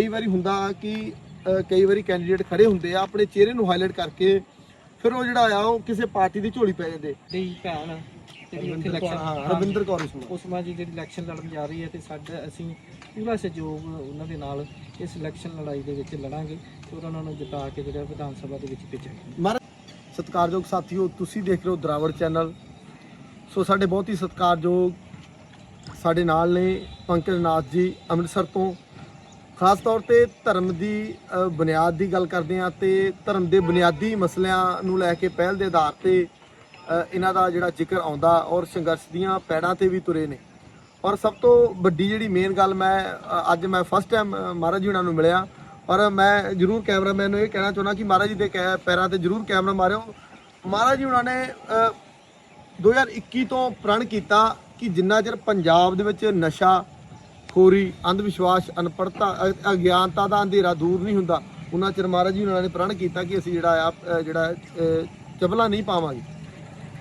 ਕਈ ਵਾਰੀ ਹੁੰਦਾ ਕਿ ਕਈ ਵਾਰੀ ਕੈਂਡੀਡੇਟ ਖੜੇ ਹੁੰਦੇ ਆ ਆਪਣੇ ਚਿਹਰੇ ਨੂੰ ਹਾਈਲਾਈਟ ਕਰਕੇ ਫਿਰ ਉਹ ਜਿਹੜਾ ਆ ਉਹ ਕਿਸੇ ਪਾਰਟੀ ਦੀ ਝੋਲੀ ਪੈ ਜਾਂਦੇ। ਦੀ ਭੈਣ ਜਿਹੜੀ ਉੱਥੇ ਇਲੈਕਸ਼ਨ ਰਵਿੰਦਰ ਕੌਰ ਉਸਮਾ ਉਸਮਾ ਜੀ ਜਿਹੜੀ ਇਲੈਕਸ਼ਨ ਲੜਨ ਜਾ ਰਹੀ ਹੈ ਤੇ ਸਾਡਾ ਅਸੀਂ ਪੂਰਾ ਸਹਿਯੋਗ ਉਹਨਾਂ ਦੇ ਨਾਲ ਇਸ ਇਲੈਕਸ਼ਨ ਲੜਾਈ ਦੇ ਵਿੱਚ ਲੜਾਂਗੇ ਤੇ ਉਹਨਾਂ ਨੂੰ ਜਿਤਾ ਕੇ ਜਿਹੜਾ ਵਿਧਾਨ ਸਭਾ ਦੇ ਵਿੱਚ ਭੇਜਾਂਗੇ। ਮਹਾਰਾਜ ਸਤਿਕਾਰਯੋਗ ਸਾਥੀਓ ਤੁਸੀਂ ਦੇਖ ਰਹੇ ਹੋ ਦਰਾਵੜ ਚੈਨਲ। ਸੋ ਸਾਡੇ ਬਹੁਤ ਹੀ ਸਤਿਕਾਰਯੋਗ ਸਾਡੇ ਨਾਲ ਨੇ ਪੰਕਜ ਨਾਥ ਜੀ ਅੰਮ੍ਰਿਤਸਰ ਤੋਂ। ਖਾਸ ਤੌਰ ਤੇ ਧਰਮ ਦੀ ਬੁਨਿਆਦ ਦੀ ਗੱਲ ਕਰਦੇ ਹਾਂ ਤੇ ਧਰਮ ਦੇ ਬੁਨਿਆਦੀ ਮਸਲਿਆਂ ਨੂੰ ਲੈ ਕੇ ਪਹਿਲ ਦੇ ਆਧਾਰ ਤੇ ਇਹਨਾਂ ਦਾ ਜਿਹੜਾ ਜ਼ਿਕਰ ਆਉਂਦਾ ਔਰ ਸੰਘਰਸ਼ ਦੀਆਂ ਪੈੜਾਂ ਤੇ ਵੀ ਤੁਰੇ ਨੇ। ਔਰ ਸਭ ਤੋਂ ਵੱਡੀ ਜਿਹੜੀ ਮੇਨ ਗੱਲ ਮੈਂ ਅੱਜ ਮੈਂ ਫਸਟ ਟਾਈਮ ਮਹਾਰਾਜ ਜੀ ਉਹਨਾਂ ਨੂੰ ਮਿਲਿਆ। ਔਰ ਮੈਂ ਜਰੂਰ ਕੈਮਰਾਮੈਨ ਨੂੰ ਇਹ ਕਹਿਣਾ ਚਾਹੁੰਦਾ ਕਿ ਮਹਾਰਾਜ ਜੀ ਦੇ ਕੈ- ਪੈਰਾਂ ਤੇ ਜਰੂਰ ਕੈਮਰਾ ਮਾਰਿਓ। ਮਹਾਰਾਜ ਜੀ ਉਹਨਾਂ ਨੇ ਅ, 2021 ਤੋਂ ਪ੍ਰਣ ਕੀਤਾ ਕਿ ਜਿੰਨਾ ਚਿਰ ਪੰਜਾਬ ਦੇ ਵਿੱਚ ਨਸ਼ਾ ਖੋਰੀ ਅੰਧ ਵਿਸ਼ਵਾਸ ਅਨਪੜਤਾ ਅਗਿਆਨਤਾ ਦਾ ਅੰਧੇਰਾ ਦੂਰ ਨਹੀਂ ਹੁੰਦਾ। ਉਹਨਾਂ ਚਿਰ ਮਹਾਰਾਜ ਜੀ ਉਹਨਾਂ ਨੇ ਪ੍ਰਣ ਕੀਤਾ ਕਿ ਅਸੀਂ ਜਿਹੜਾ ਆ ਜਿਹੜਾ ਅ, ਚਪਲਾ ਨਹੀਂ ਪਾਵਾਂਗੇ।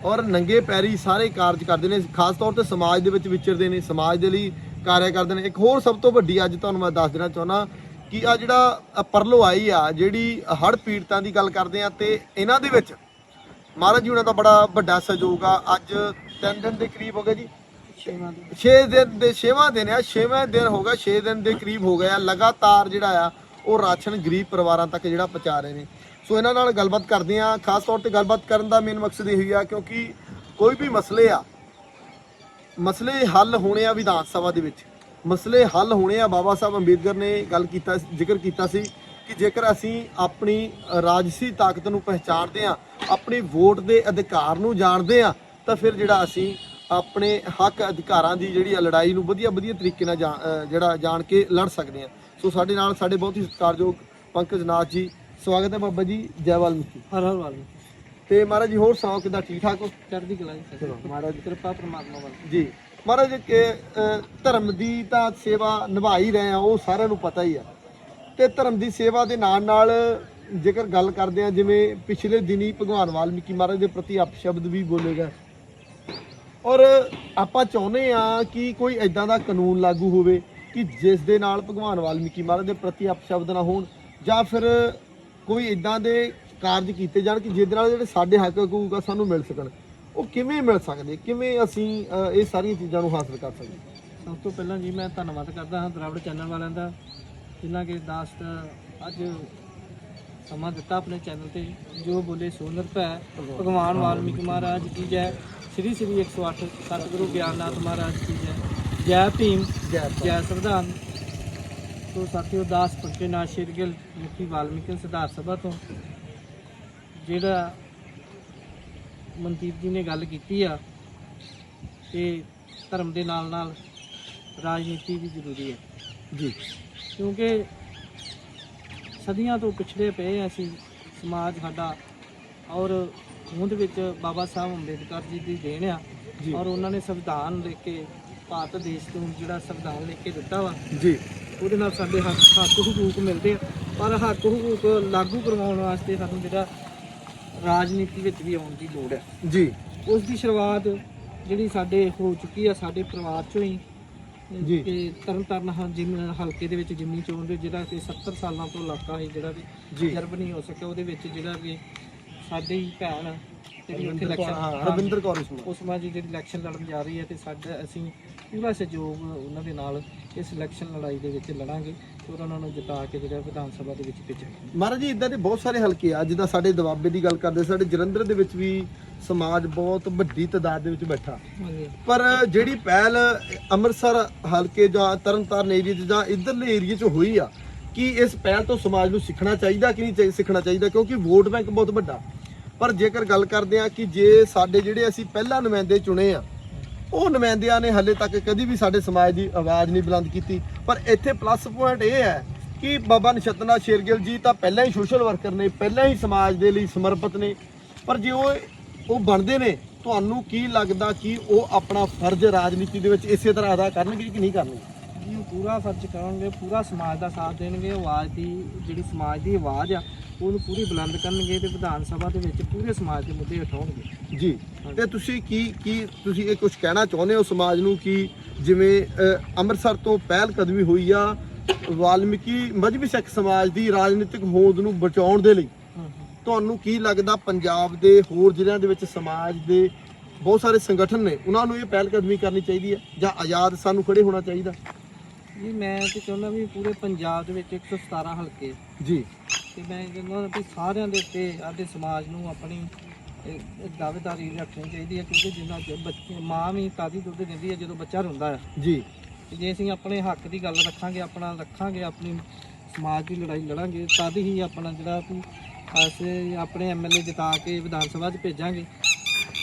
ਔਰ ਨੰਗੇ ਪੈਰੀ ਸਾਰੇ ਕਾਰਜ ਕਰਦੇ ਨੇ ਖਾਸ ਤੌਰ ਤੇ ਸਮਾਜ ਦੇ ਵਿੱਚ ਵਿਚਰਦੇ ਨੇ ਸਮਾਜ ਦੇ ਲਈ ਕਾਰਿਆ ਕਰਦੇ ਨੇ। ਇੱਕ ਹੋਰ ਸਭ ਤੋਂ ਵੱਡੀ ਅੱਜ ਤੁਹਾਨੂੰ ਮੈਂ ਦੱਸ ਦੇਣਾ ਚਾਹੁੰਦਾ ਕਿ ਆ ਜਿਹੜਾ ਅ, ਪਰਲੋ ਆਈ ਆ ਜਿਹੜੀ ਹੜ ਪੀੜਤਾਂ ਦੀ ਗੱਲ ਕਰਦੇ ਆ ਤੇ ਇਹਨਾਂ ਦੇ ਵਿੱਚ ਮਹਾਰਾਜ ਜੀ ਉਹਨਾਂ ਦਾ ਬੜਾ ਵੱਡਾ ਸਹਿਯੋਗ ਆ। ਅੱਜ ਤਿੰਨ ਦਿਨ ਦੇ ਕਰੀਬ ਹੋ ਗਏ ਜੀ। 6 ਦਿਨ। ਦੇ 6ਵਾਂ ਦਿਨ ਆ 6ਵੇਂ ਦਿਨ ਹੋ ਗਿਆ 6 ਦਿਨ ਦੇ ਕਰੀਬ ਹੋ ਗਿਆ ਲਗਾਤਾਰ ਜਿਹੜਾ ਆ, ਉਹ ਰਾਸ਼ਨ ਗਰੀਬ ਪਰਿਵਾਰਾਂ ਤੱਕ ਜਿਹੜਾ ਪਹੁੰਚਾ ਰਹੇ ਨੇ। ਸੋ ਇਹਨਾਂ ਨਾਲ ਗੱਲਬਾਤ ਕਰਦੇ ਆ। ਖਾਸ ਤੌਰ ਤੇ ਗੱਲਬਾਤ ਕਰਨ ਦਾ ਮੇਨ ਮਕਸਦ ਇਹ ਆ, ਕਿਉਂਕਿ ਕੋਈ ਵੀ ਮਸਲੇ ਆ, ਮਸਲੇ ਹੱਲ ਹੋਣੇ ਆ ਵਿਧਾਨ ਸਭਾ ਦੇ ਵਿੱਚ। ਮਸਲੇ ਹੱਲ ਹੋਣੇ ਆ, ਬਾਬਾ ਸਾਹਿਬ ਅੰਬੇਦਕਰ ਨੇ ਗੱਲ ਕੀਤਾ, ਜ਼ਿਕਰ ਕੀਤਾ ਸੀ ਕਿ ਜੇਕਰ ਅਸੀਂ ਆਪਣੀ ਰਾਜਸੀ ਤਾਕਤ ਨੂੰ ਪਹਿਚਾਣਦੇ ਆ, ਆਪਣੀ ਵੋਟ ਦੇ ਅਧਿਕਾਰ ਨੂੰ ਜਾਣਦੇ ਆ, ਤਾਂ ਫਿਰ ਜਿਹੜਾ ਅਸੀਂ ਆਪਣੇ ਹੱਕ ਅਧਿਕਾਰਾਂ ਦੀ ਜਿਹੜੀ ਆ ਲੜਾਈ ਨੂੰ ਵਧੀਆ ਵਧੀਆ ਤਰੀਕੇ ਨਾਲ ਜਿਹੜਾ ਜਾਣ ਕੇ ਲੜ ਸਕਦੇ ਆ। ਸੋ ਸਾਡੇ ਨਾਲ ਸਾਡੇ ਬਹੁਤ ਹੀ ਸਤਿਕਾਰਯੋਗ ਪੰਕਜ ਨਾਥ ਜੀ ਸਵਾਗਤ ਹੈ ਬਾਬਾ ਜੀ ਜੈ ਵਾਲਮੀਕੀ। ਹਰ ਹਰ ਵਾਲੀ ਤੇ ਮਹਾਰਾਜ ਜੀ ਹੋਰ ਸੁਣਾਓ ਕਿਦਾਂ ਠੀਕ ਠਾਕ ਹੋ? ਚੜ੍ਹਦੀ ਕਲਾ ਜੀ ਚਲੋ, ਮਹਾਰਾਜ ਕਿਰਪਾ ਪ੍ਰਮਾਤਮਾ ਵੱਲ। ਜੀ ਮਹਾਰਾਜ ਕਿ ਧਰਮ ਦੀ ਤਾਂ ਸੇਵਾ ਨਿਭਾ ਹੀ ਰਹੇ ਆ ਉਹ ਸਾਰਿਆਂ ਨੂੰ ਪਤਾ ਹੀ ਆ। ਤੇ ਧਰਮ ਦੀ ਸੇਵਾ ਦੇ ਨਾਲ ਨਾਲ ਜੇਕਰ ਗੱਲ ਕਰਦੇ ਆ ਜਿਵੇਂ ਪਿਛਲੇ ਦਿਨੀ ਭਗਵਾਨ ਵਾਲਮੀਕੀ ਮਹਾਰਾਜ ਦੇ ਪ੍ਰਤੀ ਅਪਸ਼ਬਦ ਵੀ ਬੋਲੇ ਗਏ ਔਰ ਆਪਾਂ ਚਾਹੁੰਦੇ ਆ ਕਿ ਕੋਈ ਐਦਾਂ ਦਾ ਕਾਨੂੰਨ ਲਾਗੂ ਹੋਵੇ ਕਿ ਜਿਸ ਦੇ ਨਾਲ ਭਗਵਾਨ ਵਾਲਮੀਕੀ ਮਹਾਰਾਜ ਦੇ ਪ੍ਰਤੀ ਅਪਸ਼ਬਦ ਨਾ ਹੋਣ ਜਾਂ ਫਿਰ ਕੋਈ ਇਦਾਂ ਦੇ ਕਾਰਜ ਕੀਤੇ ਜਾਣ ਕਿ ਜਿਹਦੇ ਨਾਲ ਜਿਹੜੇ ਸਾਡੇ ਹੱਕ ਹਕੂਕ ਆ ਸਾਨੂੰ ਮਿਲ ਸਕਣ। ਉਹ ਕਿਵੇਂ ਮਿਲ ਸਕਦੇ? ਕਿਵੇਂ ਅਸੀਂ ਇਹ ਸਾਰੀਆਂ ਚੀਜ਼ਾਂ ਨੂੰ ਹਾਸਲ ਕਰ ਸਕਦੇ ਸਭ ਤੋਂ ਪਹਿਲਾਂ ਜੀ ਮੈਂ ਧੰਨਵਾਦ ਕਰਦਾ ਹਾਂ ਦਰਾਵੜ ਚੈਨਲ ਵਾਲਿਆਂ ਦਾ ਜਿਨ੍ਹਾਂ ਕੇ ਦਾਸਤ ਅੱਜ ਸਮਾਂ ਦਿੱਤਾ ਆਪਣੇ ਚੈਨਲ ਤੇ ਜੋ ਬੋਲੇ ਸੋਨਰ ਭੈ ਭਗਵਾਨ ਵਾਲਮੀਕੀ ਮਹਾਰਾਜ ਕੀ ਜੈ। ਸ੍ਰੀ ਸ੍ਰੀ 108 ਸਤਿਗੁਰੂ ਗਿਆਨਨਾਥ ਮਹਾਰਾਜ ਕੀ ਜੈ ਜੈ ਭੀਮ ਜੈ ਜੈ ਸੰਵਿਧਾਨ। ਤੋਂ ਸਾਥੀਓ ਦਾਸ ਪੰਕੇਨਾਥ ਸ਼ੇਰਗਿਲ ਮੁਖੀ ਵਾਲਮੀਕੀ ਸੁਧਾਰ ਸਭਾ ਤੋਂ ਜਿਹੜਾ ਮਨਦੀਪ ਜੀ ਨੇ ਗੱਲ ਕੀਤੀ ਆ ਕਿ ਧਰਮ ਦੇ ਨਾਲ ਨਾਲ ਰਾਜਨੀਤੀ ਵੀ ਜ਼ਰੂਰੀ ਹੈ। ਜੀ। ਕਿਉਂਕਿ ਸਦੀਆਂ ਤੋਂ ਪਿਛੜੇ ਪਏ ਅਸੀਂ ਸਮਾਜ ਸਾਡਾ ਔਰ ਹੋਂਦ ਵਿੱਚ ਬਾਬਾ ਸਾਹਿਬ ਅੰਬੇਦਕਰ ਜੀ ਦੀ ਦੇਣ ਆ ਜੀ। ਔਰ ਉਹਨਾਂ ਨੇ ਸੰਵਿਧਾਨ ਲਿਖ ਕੇ ਭਾਰਤ ਦੇਸ਼ ਤੋਂ ਜਿਹੜਾ ਸੰਵਿਧਾਨ ਲਿਖ ਕੇ ਦਿੱਤਾ ਵਾ ਜੀ। ਉਹਦੇ ਨਾਲ ਸਾਡੇ ਹੱਕ ਹੱਕ ਹਕੂਕ ਮਿਲਦੇ ਆ। ਪਰ ਹੱਕ ਹਕੂਕ ਲਾਗੂ ਕਰਵਾਉਣ ਵਾਸਤੇ ਸਾਨੂੰ ਜਿਹੜਾ ਰਾਜਨੀਤੀ ਵਿੱਚ ਵੀ ਆਉਣ ਦੀ ਲੋੜ ਹੈ ਜੀ। ਉਸ ਦੀ ਸ਼ੁਰੂਆਤ ਜਿਹੜੀ ਸਾਡੇ ਹੋ ਚੁੱਕੀ ਆ ਸਾਡੇ ਪਰਿਵਾਰ ਚੋਂ ਹੀ ਜੀ। ਕਿ ਤਰਨਤਾਰਨ ਹ- ਜਿਮ ਹਲਕੇ ਦੇ ਵਿੱਚ ਜਿਮਨੀ ਚੋਣ ਦੇ ਜਿਹੜਾ ਕਿ 70 ਸਾਲਾਂ ਤੋਂ ਇਲਾਕਾ ਹੈ ਜਿਹੜਾ ਕਿ ਜੀ। ਜਰਬ ਨਹੀਂ ਹੋ ਸਕਿਆ ਉਹਦੇ ਵਿੱਚ ਜਿਹੜਾ ਕਿ ਸਾਡੇ ਹੀ ਭੈਣ ਜਿਹੜੀ ਉੱਥੇ ਰਵਿੰਦਰ ਕੌਰ, ਇਲੈਕਸ਼ਨ ਹਾਂ ਰਵਿੰਦਰ ਕੌਰ ਉਸਮਾ ਉਸਮਾ ਜੀ ਜਿਹੜੀ ਇਲੈਕਸ਼ਨ ਲੜਨ ਜਾ ਰਹੀ ਹੈ ਤੇ ਸਾਡਾ ਅਸੀਂ ਪੂਰਾ ਸਹਿਯੋਗ ਉਹਨਾਂ ਦੇ ਨਾਲ ਇਸ ਇਲੈਕਸ਼ਨ ਲੜਾਈ ਦੇ ਵਿੱਚ ਲੜਾਂਗੇ ਤੇ ਉਹਨਾਂ ਨੂੰ ਜਿਤਾ ਕੇ ਜਿਹੜਾ ਵਿਧਾਨ ਸਭਾ ਦੇ ਵਿੱਚ ਭੇਜਾਂਗੇ। ਮਹਾਰਾਜ ਜੀ ਇਦਾਂ ਦੇ ਬਹੁਤ ਸਾਰੇ ਹਲਕੇ ਆ ਜਿੱਦਾਂ ਸਾਡੇ ਦਬਾਬੇ ਦੀ ਗੱਲ ਕਰਦੇ ਸਾਡੇ ਜਲੰਧਰ ਦੇ ਵਿੱਚ ਵੀ ਸਮਾਜ ਬਹੁਤ ਵੱਡੀ ਤਾਦਾਦ ਦੇ ਵਿੱਚ ਬੈਠਾ। ਪਰ ਜਿਹੜੀ ਪਹਿਲ ਅੰਮ੍ਰਿਤਸਰ ਹਲਕੇ ਜਾਂ ਤਰਨਤਾਰਨ ਏਰੀਆ 'ਚ ਜਾਂ ਇਧਰਲੇ ਏਰੀਆ 'ਚ ਹੋਈ ਆ ਕਿ ਇਸ ਪਹਿਲ ਤੋਂ ਸਮਾਜ ਨੂੰ ਸਿੱਖਣਾ ਚਾਹੀਦਾ ਕਿ ਨਹੀਂ ਚਾਹੀ- ਸਿੱਖਣਾ ਚਾਹੀਦਾ? ਕਿਉਂਕਿ ਵੋਟ ਬੈਂਕ ਬਹੁਤ ਵੱਡਾ। ਪਰ ਜੇਕਰ ਗੱਲ ਕਰਦੇ ਆ ਕਿ ਜੇ ਸਾਡੇ ਜਿਹੜੇ ਅਸੀਂ ਪਹਿਲਾਂ ਨੁਮਾਇੰਦੇ ਚੁਣੇ ਆ, ਉਹ ਨੁਮਾਇੰਦਿਆਂ ਨੇ ਹੱਲੇ ਤੱਕ ਕਦੀ ਵੀ ਸਾਡੇ ਸਮਾਜ ਦੀ ਆਵਾਜ਼ ਨਹੀਂ ਬੁਲੰਦ ਕੀਤੀ। ਪਰ ਇੱਥੇ ਪਲੱਸ ਪੁਆਇੰਟ ਇਹ ਹੈ ਕਿ ਬਾਬਾ ਨਛੱਤਰਨਾਥ ਸ਼ੇਰਗਿੱਲ ਜੀ ਤਾਂ ਪਹਿਲਾਂ ਹੀ ਸੋਸ਼ਲ ਵਰਕਰ ਨੇ, ਪਹਿਲਾਂ ਹੀ ਸਮਾਜ ਦੇ ਲਈ ਸਮਰਪਿਤ ਨੇ। ਪਰ ਜੇ ਉਹ ਉਹ ਬਣਦੇ ਨੇ, ਤੁਹਾਨੂੰ ਕੀ ਲੱਗਦਾ ਕਿ ਉਹ ਆਪਣਾ ਫਰਜ਼ ਰਾਜਨੀਤੀ ਦੇ ਵਿੱਚ ਇਸੇ ਤਰ੍ਹਾਂ ਅਦਾ ਕਰਨਗੇ ਕਿ ਨਹੀਂ ਕਰਨਗੇ? ਜੀ, ਉਹ ਪੂਰਾ ਫਰਜ਼ ਕਰਨਗੇ, ਪੂਰਾ ਸਮਾਜ ਦਾ ਸਾਥ ਦੇਣਗੇ। ਆਵਾਜ਼ ਦੀ, ਜਿਹੜੀ ਸਮਾਜ ਦੀ ਆਵਾਜ਼ ਆ ਉਹਨੂੰ ਪੂਰੀ ਬੁਲੰਦ ਕਰਨਗੇ ਤੇ ਵਿਧਾਨ ਸਭਾ ਦੇ ਵਿੱਚ ਪੂਰੇ ਸਮਾਜ ਦੇ ਮੁੱਦੇ ਉਠਾਉਣਗੇ ਜੀ ਤੇ ਤੁਸੀਂ ਕੀ ਕੀ ਤੁਸੀਂ ਇਹ ਕੁਝ ਕਹਿਣਾ ਚਾਹੁੰਦੇ ਹੋ ਸਮਾਜ ਨੂੰ ਕਿ ਜਿਵੇਂ ਅ, ਅੰਮ੍ਰਿਤਸਰ ਤੋਂ ਪਹਿਲ ਕਦਮੀ ਹੋਈ ਆ ਵਾਲਮੀਕੀ ਮਜਬੀ ਸਿੱਖ ਸਮਾਜ ਦੀ ਰਾਜਨੀਤਿਕ ਹੋਂਦ ਨੂੰ ਬਚਾਉਣ ਦੇ ਲਈ? ਤੁਹਾਨੂੰ ਕੀ ਲੱਗਦਾ ਪੰਜਾਬ ਦੇ ਹੋਰ ਜ਼ਿਲ੍ਹਿਆਂ ਦੇ ਵਿੱਚ ਸਮਾਜ ਦੇ ਬਹੁਤ ਸਾਰੇ ਸੰਗਠਨ ਨੇ ਉਹਨਾਂ ਨੂੰ ਇਹ ਪਹਿਲ ਕਦਮੀ ਕਰਨੀ ਚਾਹੀਦੀ ਹੈ ਜਾਂ ਆਜ਼ਾਦ ਸਾਨੂੰ ਖੜੇ ਹੋਣਾ ਚਾਹੀਦਾ? ਜੀ ਮੈਂ ਤੇ ਚਾਹੁੰਦਾ ਵੀ ਪੂਰੇ ਪੰਜਾਬ ਦੇ ਵਿੱਚ 117 ਹਲਕੇ ਜੀ। ਤੇ ਮੈਂ ਕਹਿੰਦਾ ਵੀ ਸਾਰਿਆਂ ਦੇ ਉੱਤੇ ਸਾਡੇ ਸਮਾਜ ਨੂੰ ਆਪਣੀ ਦਾਅਵੇਦਾਰੀ ਰੱਖਣੀ ਚਾਹੀਦੀ ਹੈ ਕਿਉਂਕਿ ਜਿੰਨਾ ਬੱਚੇ ਮਾਂ ਵੀ ਤਾਜ਼ੀ ਦੁੱਧ ਦਿੰਦੀ ਹੈ ਜਦੋਂ ਬੱਚਾ ਰੋਂਦਾ ਹੈ ਜੀ। ਤੇ ਜੇ ਅਸੀਂ ਆਪਣੇ ਹੱਕ ਦੀ ਗੱਲ ਰੱਖਾਂਗੇ ਆਪਣਾ ਰੱਖਾਂਗੇ ਆਪਣੀ ਸਮਾਜ ਦੀ ਲੜਾਈ ਲੜਾਂਗੇ ਤਦ ਹੀ ਆਪਣਾ ਜਿਹੜਾ ਵੀ ਅਸੀਂ ਆਪਣੇ ਐਮਐਲਏ ਜਿਤਾ ਕੇ ਵਿਧਾਨ ਸਭਾ 'ਚ ਭੇਜਾਂਗੇ।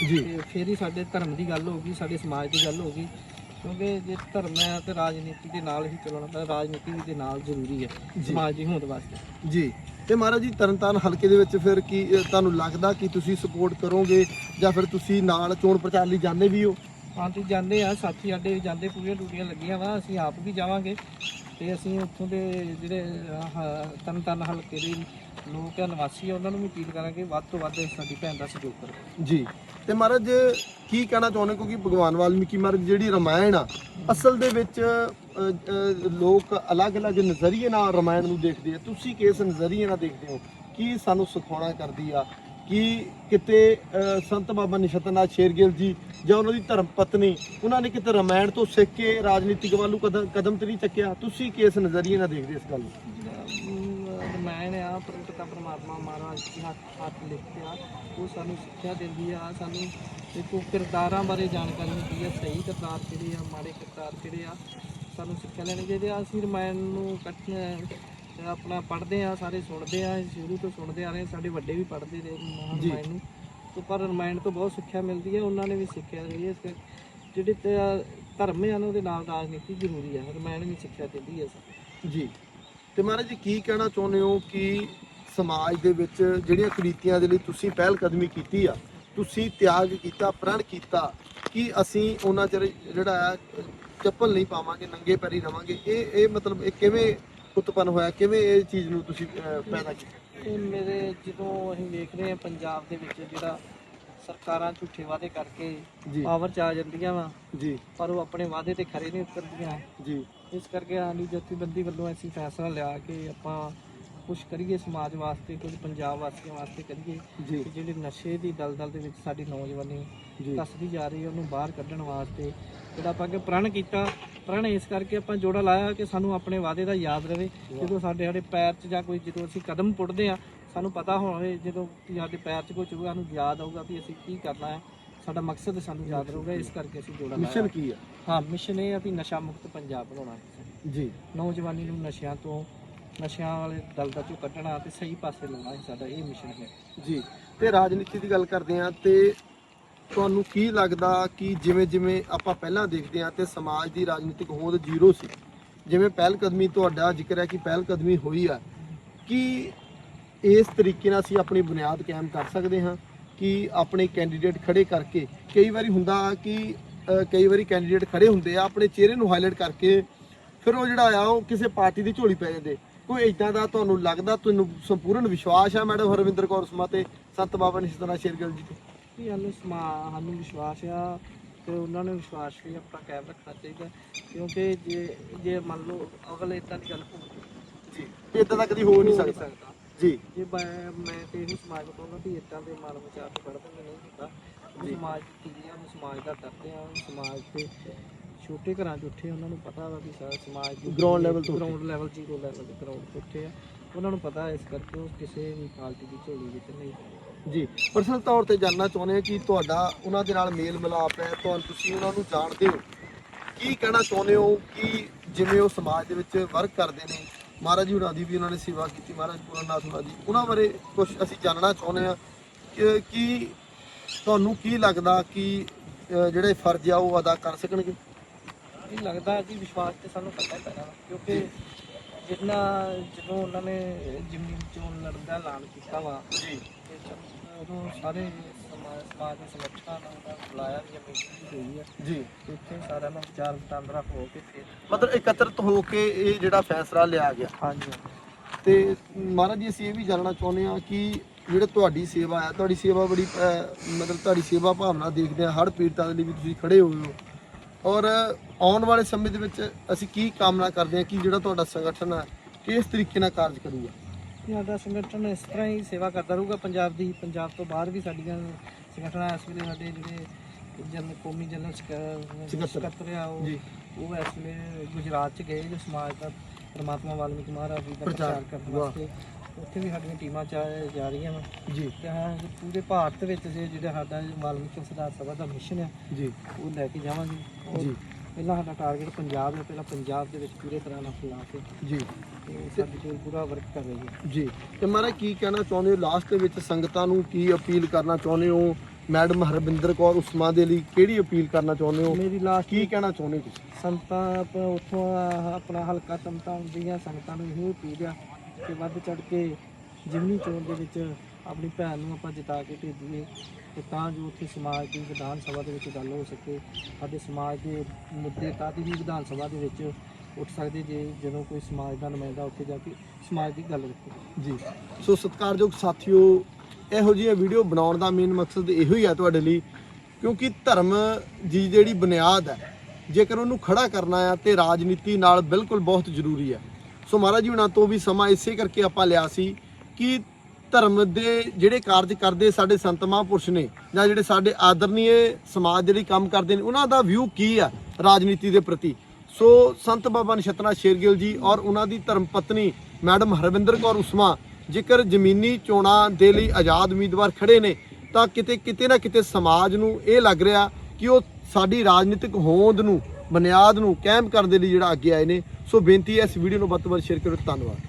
ਜੀ। ਫਿਰ ਹੀ ਸਾਡੇ ਧਰਮ ਦੀ ਗੱਲ ਹੋਊਗੀ ਸਾਡੇ ਸਮਾਜ ਦੀ ਗੱਲ ਹੋਊਗੀ ਕਿਉਂਕਿ ਜੇ ਧਰਮ ਹੈ ਤੇ ਰਾਜਨੀਤੀ ਦੇ ਨਾਲ ਹੀ ਚੱਲਣਾ ਪੈਂਦਾ ਰਾਜਨੀਤੀ ਵੀ ਦੇ ਨਾਲ ਜ਼ਰੂਰੀ ਹੈ ਸਮਾਜ ਦੀ ਹੋਂਦ ਵਾਸਤੇ। ਜੀ। ਤੇ ਮਹਾਰਾਜ ਜੀ ਤਰਨਤਾਰਨ ਹਲਕੇ ਦੇ ਵਿੱਚ ਫਿਰ ਕੀ ਅ, ਤੁਹਾਨੂੰ ਲੱਗਦਾ ਕਿ ਤੁਸੀਂ ਸਪੋਰਟ ਕਰੋਗੇ ਜਾਂ ਫਿਰ ਤੁਸੀਂ ਨਾਲ ਚੋਣ ਪ੍ਰਚਾਰ ਲਈ ਜਾਂਦੇ ਵੀ ਹੋ? ਹਾਂ ਤੇ ਜਾਂਦੇ ਆ, ਸਾਥੀ ਸਾਡੇ ਵੀ ਜਾਂਦੇ, ਪੂਰੀਆਂ ਡਿਊਟੀਆਂ ਲੱਗੀਆਂ ਵਾ, ਅਸੀਂ ਆਪ ਵੀ ਜਾਵਾਂਗੇ। ਤੇ ਅਸੀਂ ਉੱਥੋਂ ਦੇ ਜਿਹੜੇ ਆਹ ਤਰਨ ਤਾਰਨ ਹਲਕੇ ਦੇ ਲੋਕ ਆ, ਨਿਵਾਸੀ ਆ, ਉਹਨਾਂ ਨੂੰ ਵੀ ਅਪੀਲ ਕਰਾਂਗੇ, ਵੱਧ ਤੋਂ ਵੱਧ ਸਾਡੀ ਭੈਣ ਦਾ ਸਹਿਯੋਗ ਕਰੋ। ਜੀ। ਤੇ ਮਹਾਰਾਜ, ਕੀ ਕਹਿਣਾ ਚਾਹੁੰਦੇ ਕਿਉਂਕਿ ਭਗਵਾਨ ਵਾਲਮੀਕੀ ਮਹਾਰਾਜ ਜਿਹੜੀ ਰਮਾਇਣ ਆ, ਅਸਲ ਦੇ ਵਿੱਚ ਲੋਕ ਅਲੱਗ-ਅਲੱਗ ਨਜ਼ਰੀਏ ਨਾਲ ਰਮਾਇਣ ਨੂੰ ਦੇਖਦੇ ਆ। ਤੁਸੀਂ ਕਿਸ ਨਜ਼ਰੀਏ ਨਾਲ ਦੇਖਦੇ ਹੋ? ਕੀ ਸਾਨੂੰ ਸਿਖਾਉਣਾ ਕਰਦੀ ਆ? ਕਿ ਕਿਤੇ ਸੰਤ ਬਾਬਾ ਨਿਸ਼ਤਨਾਥ ਸ਼ੇਰਗਿੱਲ ਜੀ ਜਾਂ ਉਹਨਾਂ ਦੀ ਧਰਮ ਪਤਨੀ, ਉਹਨਾਂ ਨੇ ਕਿਤੇ ਰਮਾਇਣ ਤੋਂ ਸਿੱਖ ਕੇ ਰਾਜਨੀਤਿਕ ਵੱਲੋਂ ਕਦਮ ਕਦਮ ਤੇ ਨਹੀਂ ਚੱਕਿਆ? ਤੁਸੀਂ ਕਿਸ ਨਜ਼ਰੀਏ ਨਾਲ ਦੇਖਦੇ ਇਸ ਗੱਲ ਨੂੰ? ਰਮਾਇਣ ਆ ਪ੍ਰਗਟਤਾ ਪਰਮਾਤਮਾ ਮਹਾਰਾਜ ਜੀ ਹੱਥ ਹੱਥ ਲਿਖਿਆ ਉਹ ਸਾਨੂੰ ਸਿੱਖਿਆ ਦਿੰਦੀ ਆ, ਸਾਨੂੰ ਦੇਖੋ ਕਿਰਦਾਰਾਂ ਬਾਰੇ ਜਾਣਕਾਰੀ ਹੁੰਦੀ ਆ, ਸਹੀ ਕਿਰਦਾਰ ਕਿਹੜੇ ਆ, ਮਾੜੇ ਕਿਰਦਾਰ ਕਿਹੜੇ ਆ, ਸਾਨੂੰ ਸਿੱਖਿਆ ਲੈਣੀ ਚਾਹੀਦੀ ਆ। ਅਸੀਂ ਰਮਾਇਣ ਨੂੰ ਇਕੱਠੇ ਆਪਣਾ ਪੜ੍ਹਦੇ ਆ ਸਾਰੇ ਸੁਣਦੇ ਆ ਸ਼ੁਰੂ ਤੋਂ ਸੁਣਦੇ ਆ ਰਹੇ ਸਾਡੇ ਵੱਡੇ ਵੀ ਪੜ੍ਹਦੇ ਰਹੇ ਜੀ। ਰਮਾਇਣ ਨੂੰ ਤੋਂ ਪਰ ਰਮਾਇਣ ਤੋਂ ਬਹੁਤ ਸਿੱਖਿਆ ਮਿਲਦੀ ਹੈ ਉਹਨਾਂ ਨੇ ਵੀ ਸਿੱਖਿਆ ਰਹੀ ਹੈ। ਇਸ ਕਰਕੇ ਜਿਹੜੇ ਤੇ ਧਰਮ ਨਾ ਉਹਦੇ ਨਾਲ ਰਾਜਨੀਤੀ ਜ਼ਰੂਰੀ ਹੈ ਰਮਾਇਣ ਵੀ ਸਿੱਖਿਆ ਦਿੰਦੀ ਹੈ ਸਾਨੂੰ ਜੀ। ਤੇ ਮਹਾਰਾਜ ਜੀ ਕੀ ਕਹਿਣਾ ਚਾਹੁੰਦੇ ਹੋ ਕਿ ਸਮਾਜ ਦੇ ਵਿੱਚ ਜਿਹੜੀਆਂ ਕੁਰੀਤੀਆਂ ਦੇ ਲਈ ਤੁਸੀਂ ਪਹਿਲ ਕਦਮੀ ਕੀਤੀ ਆ ਤੁਸੀਂ ਤਿਆਗ ਕੀਤਾ ਪ੍ਰਣ ਕੀਤਾ ਕਿ ਅਸੀਂ ਉਹਨਾਂ ਚਿਰ ਜਿਹੜਾ ਆ ਚੱਪਲ ਨਹੀਂ ਪਾਵਾਂਗੇ ਨੰਗੇ ਪੈਰੀ ਰਵਾਂਗੇ? ਇਹ ਇਹ ਮਤਲਬ ਇਹ ਕਿਵੇਂ ਉਤਪੰਨ ਹੋਇਆ ਕਿਵੇਂ ਇਹ ਚੀਜ਼ ਨੂੰ ਤੁਸੀਂ ਅਹ, ਪੈਦਾ ਕੀਤਾ? ਇਹ ਮੇਰੇ ਜਦੋਂ ਅਸੀਂ ਵੇਖ ਰਹੇ ਹਾਂ ਪੰਜਾਬ ਦੇ ਵਿੱਚ ਜਿਹੜਾ ਸਰਕਾਰਾਂ ਝੂਠੇ ਵਾਅਦੇ ਕਰਕੇ ਜੀ। ਪਾਵਰ ਚ ਆ ਜਾਂਦੀਆਂ ਵਾ ਜੀ। ਪਰ ਉਹ ਆਪਣੇ ਵਾਅਦੇ ਤੇ ਖਰੇ ਨਹੀਂ ਉਤਰਦੀਆਂ। ਜੀ। ਇਸ ਕਰਕੇ ਸਾਡੀ ਜਥੇਬੰਦੀ ਵੱਲੋਂ ਅਸੀਂ ਫੈਸਲਾ ਲਿਆ ਕਿ ਆਪਾਂ ਕੁਝ ਕਰੀਏ ਸਮਾਜ ਵਾਸਤੇ ਕੁਝ ਪੰਜਾਬ ਵਾਸੀਆਂ ਵਾਸਤੇ ਕਰੀਏ ਜੀ। ਕਿ ਜਿਹੜੇ ਨਸ਼ੇ ਦੀ ਦਲਦਲ ਦੇ ਵਿੱਚ ਸਾਡੀ ਨੌਜਵਾਨੀ ਜੀ। ਧੱਸਦੀ ਜਾ ਰਹੀ ਹੈ ਉਹਨੂੰ ਬਾਹਰ ਕੱਢਣ ਵਾਸਤੇ। ਜਿਹੜਾ ਆਪਾਂ ਕਿ ਪ੍ਰਣ ਕੀਤਾ ਪ੍ਰਣ ਇਸ ਕਰਕੇ ਆਪਾਂ ਜੋੜਾ ਲਾਇਆ ਕਿ ਸਾਨੂੰ ਆਪਣੇ ਵਾਅਦੇ ਦਾ ਯਾਦ ਰਵੇ ਜਦੋਂ ਸਾਡੇ ਸਾਡੇ ਪੈਰ 'ਚ ਜਾਂ ਕੋਈ ਜਦੋਂ ਅਸੀਂ ਕਦਮ ਪੁੱਟਦੇ ਆ ਸਾਨੂੰ ਪਤਾ ਹੋਵੇ ਜਦੋਂ ਕਿ ਸਾਡੇ ਪੈਰ 'ਚ ਕੋਈ ਚੁਗਾ ਸਾਨੂੰ ਯਾਦ ਆਊਗਾ ਵੀ ਅਸੀਂ ਕੀ ਕਰਨਾ ਹੈ। ਸਾਡਾ ਮਕਸਦ ਸਾਨੂੰ ਯਾਦ ਰਹੂਗਾ ਇਸ ਕਰਕੇ ਅਸੀਂ ਜੋੜਾ ਮਿਸ਼ਨ ਲਾਇਆ ਕੀ ਆ? ਹਾਂ ਮਿਸ਼ਨ ਇਹ ਆ ਵੀ ਨਸ਼ਾ ਮੁਕਤ ਪੰਜਾਬ ਬਣਾਉਣਾ ਜੀ। ਨੌਜਵਾਨੀ ਨੂੰ ਨਸ਼ਿਆਂ ਤੋਂ ਨਸ਼ਿਆਂ ਵਾਲੇ ਦਲਦਲ ਚੋਂ ਕੱਢਣਾ ਤੇ ਸਹੀ ਪਾਸੇ ਲਾਉਣਾ ਸਾਡਾ ਇਹ ਮਿਸ਼ਨ ਹੈ। ਜੀ ਤੇ ਰਾਜਨੀਤੀ ਦੀ ਗੱਲ ਕਰਦੇ ਆ ਤੇ ਤੁਹਾਨੂੰ ਕੀ ਲੱਗਦਾ ਕਿ ਜਿਵੇਂ ਜਿਵੇਂ ਆਪਾਂ ਪਹਿਲਾਂ ਦੇਖਦੇ ਹਾਂ ਤੇ ਸਮਾਜ ਦੀ ਰਾਜਨੀਤਿਕ ਹੋਂਦ ਜ਼ੀਰੋ ਸੀ, ਜਿਵੇਂ ਪਹਿਲ ਕਦਮੀ ਤੁਹਾਡਾ ਜ਼ਿਕਰ ਹੈ ਕਿ ਪਹਿਲ ਕਦਮੀ ਹੋਈ ਆ, ਕਿ ਇਸ ਤਰੀਕੇ ਨਾਲ ਅਸੀਂ ਆਪਣੀ ਬੁਨਿਆਦ ਕਾਇਮ ਕਰ ਸਕਦੇ ਹਾਂ? ਕਿ ਆਪਣੇ ਕੈਂਡੀਡੇਟ ਖੜੇ ਕਰਕੇ, ਕਈ ਵਾਰੀ ਹੁੰਦਾ ਕਿ ਕਈ ਵਾਰੀ ਕੈਂਡੀਡੇਟ ਖੜੇ ਹੁੰਦੇ ਆ, ਆਪਣੇ ਚਿਹਰੇ ਨੂੰ ਹਾਈਲਾਈਟ ਕਰਕੇ ਫਿਰ ਉਹ ਜਿਹੜਾ ਆ, ਉਹ ਕਿਸੇ ਪਾਰਟੀ ਦੀ ਝੋਲੀ ਪੈ ਜਾਂਦੇ। ਕੋਈ ਇਦਾਂ ਦਾ ਤੁਹਾਨੂੰ ਲੱਗਦਾ, ਤੁਹਾਨੂੰ ਸੰਪੂਰਨ ਵਿਸ਼ਵਾਸ ਆ ਮੈਡਮ ਹਰਵਿੰਦਰ ਕੌਰ ਸਮਾ ਤੇ? ਸੰਤ ਬਾਬਾ ਨਿਸ਼ਤਨਾ ਸ਼ੇਰਗਿੱਲ ਜੀ ਤੇ। ਵੀ ਸਾਨੂੰ ਸਮਾ ਸਾਨੂੰ ਵਿਸ਼ਵਾਸ ਆ ਤੇ ਉਹਨਾਂ ਨੂੰ ਵਿਸ਼ਵਾਸ ਵੀ ਆਪਣਾ ਕਾਇਮ ਰੱਖਣਾ ਚਾਹੀਦਾ ਕਿਉਂਕਿ ਜੇ ਜੇ ਮੰਨ ਲਓ ਅਗਲੇ ਇਦਾਂ ਦੀ ਗੱਲ ਹੋ ਜੀ ਇਦਾਂ ਦਾ ਕਦੀ ਹੋ ਨਹੀਂ ਸਕਦਾ। ਜੀ। ਜੇ ਮੈਂ ਮੈਂ ਤੇ ਇਹ ਸਮਾਜ ਨੂੰ ਕਹੂੰਗਾ ਵੀ ਇਦਾਂ ਦੇ ਮਨ ਵਿਚਾਰ ਤੋਂ ਕੱਢ ਨਹੀਂ ਹੁੰਦਾ। ਸਮਾਜ ਦੀ ਚੀਜ਼ਾਂ ਨੂੰ ਸਮਾਜ ਦਾ ਡਰਦੇ ਆ ਸਮਾਜ ਦੇ ਛੋਟੇ ਘਰਾਂ 'ਚ ਉੱਠੇ ਉਹਨਾਂ ਨੂੰ ਪਤਾ ਵਾ ਵੀ ਸਾਰਾ ਸਮਾਜ ਦੀ Ground level ਤੋਂ। Ground level zero level ground ਤੋਂ ਉੱਠੇ ਆ। ਉਹਨਾਂ ਨੂੰ ਪਤਾ ਇਸ ਕਰਕੇ ਉਹ ਕਿਸੇ ਵੀ ਪਾਰਟੀ ਦੀ ਝੋਲੀ ਵਿੱਚ ਨਹੀਂ। ਜੀ ਪਰਸਨਲ ਤੌਰ ਤੇ ਜਾਨਣਾ ਚਾਹੁੰਦੇ ਹਾਂ ਕਿ ਤੁਹਾਡਾ ਉਹਨਾਂ ਦੇ ਨਾਲ ਮੇਲ ਮਿਲਾਪ ਹੈ ਤੁਹਾਨੂੰ ਤੁਸੀਂ ਉਹਨਾਂ ਨੂੰ ਜਾਣਦੇ ਹੋ। ਕੀ ਕਹਿਣਾ ਚਾਹੁੰਦੇ ਹੋ? ਕਿ ਜਿਵੇਂ ਉਹ ਸਮਾਜ ਦੇ ਵਿੱਚ ਵਰਕ ਕਰਦੇ ਨੇ? ਮਹਾਰਾਜ ਜੀ ਹੁਣਾਂ ਦੀ ਵੀ ਉਹਨਾਂ ਨੇ ਸੇਵਾ ਕੀਤੀ ਮਹਾਰਾਜ ਪੂਰਨਨਾਥ ਹੁਣਾਂ ਦੀ। ਉਹਨਾਂ ਬਾਰੇ ਕੁਝ ਅਸੀਂ ਜਾਣਨਾ ਚਾਹੁੰਦੇ ਹਾਂ ਕਿ ਕਿ ਤੁਹਾਨੂੰ ਕੀ ਲੱਗਦਾ ਕਿ ਜਿਹੜੇ ਫਰਜ਼ ਆ ਉਹ ਅਦਾ ਕਰ ਸਕਣਗੇ? ਇਹ ਲੱਗਦਾ ਜੀ ਵਿਸ਼ਵਾਸ ਤੇ ਸਾਨੂੰ ਪਤਾ ਹੀ ਪੈਣਾ ਕਿਉਂਕਿ ਜਿੰਨਾ ਜਦੋਂ ਉਹਨਾਂ ਨੇ ਜਿਮਨੀ ਚੋਣ ਲੜਨ ਦਾ ਐਲਾਨ ਕੀਤਾ ਵਾ ਜੀ। ਤੇ ਚ- ਉਦੋਂ ਸਾਰੇ ਸਮਾਜ ਸਮਾਜ ਦੇ ਸਮਰਥਕਾਂ ਨੂੰ ਉਹਨਾਂ ਨੂੰ ਬੁਲਾਇਆ ਵੀ ਮੀਟਿੰਗ ਹੋਈ ਹੈ। ਜੀ। ਤੇ ਉੱਥੇ ਸਾਰਿਆਂ ਨੂੰ ਵਿਚਾਰ ਵਟਾਂਦਰਾ ਹੋ ਕੇ ਫਿਰ ਮਤਲਬ ਇਕੱਤਰਤ ਹੋ ਕੇ ਇਹ ਜਿਹੜਾ ਫੈਸਲਾ ਲਿਆ ਗਿਆ। ਹਾਂਜੀ। ਤੇ ਮਹਾਰਾਜ ਜੀ ਅਸੀਂ ਇਹ ਵੀ ਜਾਣਨਾ ਚਾਹੁੰਦੇ ਹਾਂ ਕਿ ਜਿਹੜਾ ਤੁਹਾਡੀ ਸੇਵਾ ਹੈ ਤੁਹਾਡੀ ਸੇਵਾ ਬੜੀ ਅਹ, ਮਤਲਬ ਤੁਹਾਡੀ ਸੇਵਾ ਭਾਵਨਾ ਦੇਖਦੇ ਆ ਹੜ ਪੀੜਤਾਂ ਦੇ ਲਈ ਵੀ ਤੁਸੀਂ ਖੜੇ ਹੋਏ ਹੋ। ਔਰ ਆਉਣ ਵਾਲੇ ਸਮੇਂ ਦੇ ਵਿੱਚ ਅਸੀਂ ਕੀ ਕਾਮਨਾ ਕਰਦੇ ਹਾਂ ਕਿ ਜਿਹੜਾ ਤੁਹਾਡਾ ਸੰਗਠਨ ਹੈ ਕਿਸ ਤਰੀਕੇ ਨਾਲ ਕਾਰਜ ਕਰੂਗਾ? ਸਾਡਾ ਸੰਗਠਨ ਇਸ ਤਰ੍ਹਾਂ ਹੀ ਸੇਵਾ ਕਰਦਾ ਰਹੂਗਾ। ਪੰਜਾਬ ਦੀ ਪੰਜਾਬ ਤੋਂ ਬਾਹਰ ਵੀ ਸਾਡੀਆਂ ਸੰਗਠਨਾਂ ਇਸ ਵੇਲੇ ਸਾਡੇ ਜਿਹੜੇ ਜਨ ਕੌਮੀ ਜਨਰਲ ਸਕੱਤਰ। ਆ ਉਹ ਇਸ ਵੇਲੇ ਗੁਜਰਾਤ ਚ ਗਏ ਜੋ ਸਮਾਜ ਦਾ ਪਰਮਾਤਮਾ ਵਾਲਮੀਕੀ ਮਹਾਰਾਜ ਜੀ ਦਾ ਪ੍ਰਚਾਰ। ਕਰਨ। ਵਾਸਤੇ। ਉੱਥੇ ਵੀ ਸਾਡੀਆਂ ਟੀਮਾਂ ਜਾ ਜਾ ਰਹੀਆਂ ਵਾ। ਜੀ। ਤੇ ਹਾਂ ਪੂਰੇ ਭਾਰਤ ਵਿੱਚ ਜੇ ਜਿਹੜਾ ਸਾਡਾ ਵਾਲਮੀਕੀ ਸੁਧਾਰ ਸਭਾ ਦਾ ਮਿਸ਼ਨ ਹੈ ਜੀ। ਉਹ ਲੈ ਕੇ ਜਾਵਾਂਗੇ। ਜੀ। ਪਹਿਲਾਂ ਸਾਡਾ ਟਾਰਗੇਟ ਪੰਜਾਬ ਹੈ ਪਹਿਲਾਂ ਪੰਜਾਬ ਦੇ ਵਿੱਚ ਪੂਰੇ ਤਰ੍ਹਾਂ ਨਾਲ ਫੈਲਾ ਕੇ। ਜੀ। ਤੇ ਸਾਡੀ ਟੀਮ ਪੂਰਾ ਵਰਕ ਕਰ ਰਹੀ ਹੈ ਜੀ। ਤੇ ਮਾਰਾ ਕੀ ਕਹਿਣਾ ਚਾਹੁੰਦੇ ਹੋ? ਲਾਸਟ ਦੇ ਵਿੱਚ ਸੰਗਤਾਂ ਨੂੰ ਕੀ ਅਪੀਲ ਕਰਨਾ ਚਾਹੁੰਦੇ ਹੋ? ਮੈਡਮ ਹਰਬਿੰਦਰ ਕੌਰ ਉਸਮਾ ਦੇ ਲਈ ਕਿਹੜੀ ਅਪੀਲ ਕਰਨਾ ਚਾਹੁੰਦੇ ਹੋ? ਮੇਰੀ ਲਾਸਟ ਕੀ ਕਹਿਣਾ ਚਾਹੁੰਦੇ ਹੋ ਤੁਸੀਂ? ਸੰਤਾਂ ਆਪਣਾ ਉੱਥੋਂ ਆਪਣਾ ਹਲਕਾ ਤਮਤਾ ਦੀਆਂ ਸੰਗਤਾਂ ਨੂੰ ਇਹੋ ਅਪੀਲ ਆ ਕਿ ਵੱਧ ਚੜ ਕੇ ਜਿਮਨੀ ਚੋਣ ਦੇ ਵਿੱਚ ਆਪਣੀ ਭੈਣ ਨੂੰ ਆਪਾਂ ਜਿਤਾ ਕੇ ਭੇਜੀਏ ਤੇ ਤਾਂ ਜੋ ਉੱਥੇ ਸਮਾਜ ਦੀ ਵਿਧਾਨ ਸਭਾ ਦੇ ਵਿੱਚ ਗੱਲ ਹੋ ਸਕੇ। ਸਾਡੇ ਸਮਾਜ ਦੇ ਮੁੱਦੇ ਤਦ ਹੀ ਵਿਧਾਨ ਸਭਾ ਦੇ ਵਿੱਚ ਉੱਠ ਸਕਦੇ ਜੇ ਜਦੋਂ ਕੋਈ ਸਮਾਜ ਦਾ ਨੁਮਾਇੰਦਾ ਉੱਥੇ ਜਾ ਕੇ ਸਮਾਜ ਦੀ ਗੱਲ ਰੱਖੇ। ਜੀ। ਸੋ ਸਤਿਕਾਰਯੋਗ ਸਾਥੀਓ, ਇਹੋ ਜਿਹੀਆਂ ਵੀਡੀਓ ਬਣਾਉਣ ਦਾ ਮੇਨ ਮਕਸਦ ਇਹੋ ਹੀ ਹੈ ਤੁਹਾਡੇ ਲਈ, ਕਿਉਂਕਿ ਧਰਮ ਦੀ ਜਿਹੜੀ ਬੁਨਿਆਦ ਹੈ, ਜੇਕਰ ਉਹਨੂੰ ਖੜਾ ਕਰਨਾ ਆ ਤੇ ਰਾਜਨੀਤੀ ਨਾਲ ਬਿਲਕੁਲ ਬਹੁਤ ਜ਼ਰੂਰੀ ਹੈ। ਸੋ ਮਹਾਰਾਜ ਜੀ ਹੁਣਾਂ ਤੋਂ ਵੀ ਸਮਾਂ ਇਸੇ ਕਰਕੇ ਆਪਾਂ ਲਿਆ ਸੀ ਕਿ ਧਰਮ ਦੇ ਜਿਹੜੇ ਕਾਰਜ ਕਰਦੇ ਸਾਡੇ ਸੰਤ ਮਹਾਂਪੁਰਸ਼ ਨੇ ਜਾਂ ਜਿਹੜੇ ਸਾਡੇ ਆਦਰਨੀਏ ਸਮਾਜ ਦੇ ਲਈ ਕੰਮ ਕਰਦੇ ਨੇ, ਉਹਨਾਂ ਦਾ ਵਿਊ ਕੀ ਆ ਰਾਜਨੀਤੀ ਦੇ ਪ੍ਰਤੀ? ਸੋ ਸੰਤ ਬਾਬਾ ਨਛੱਤਰਾ ਸ਼ੇਰਗਿੱਲ ਜੀ ਔਰ ਉਹਨਾਂ ਦੀ ਧਰਮ ਪਤਨੀ ਮੈਡਮ ਹਰਵਿੰਦਰ ਕੌਰ ਉਸਮਾ, ਜੇਕਰ ਜ਼ਮੀਨੀ ਚੋਣਾਂ ਦੇ ਲਈ ਆਜ਼ਾਦ ਉਮੀਦਵਾਰ ਖੜੇ ਨੇ, ਤਾਂ ਕਿਤੇ ਕਿਤੇ ਨਾ ਕਿਤੇ ਸਮਾਜ ਨੂੰ ਇਹ ਲੱਗ ਰਿਹਾ ਕਿ ਉਹ ਸਾਡੀ ਰਾਜਨੀਤਿਕ ਹੋਂਦ ਨੂੰ, ਬੁਨਿਆਦ ਨੂੰ ਕਾਇਮ ਕਰਨ ਦੇ ਲਈ ਜਿਹੜਾ ਅੱਗੇ ਆਏ ਨੇ। ਸੋ ਬੇਨਤੀ ਹੈ ਇਸ ਵੀਡੀਓ ਨੂੰ ਵੱਧ ਤੋਂ ਵੱਧ ਸ਼ੇਅਰ ਕਰੋ ਧੰਨਵਾਦ।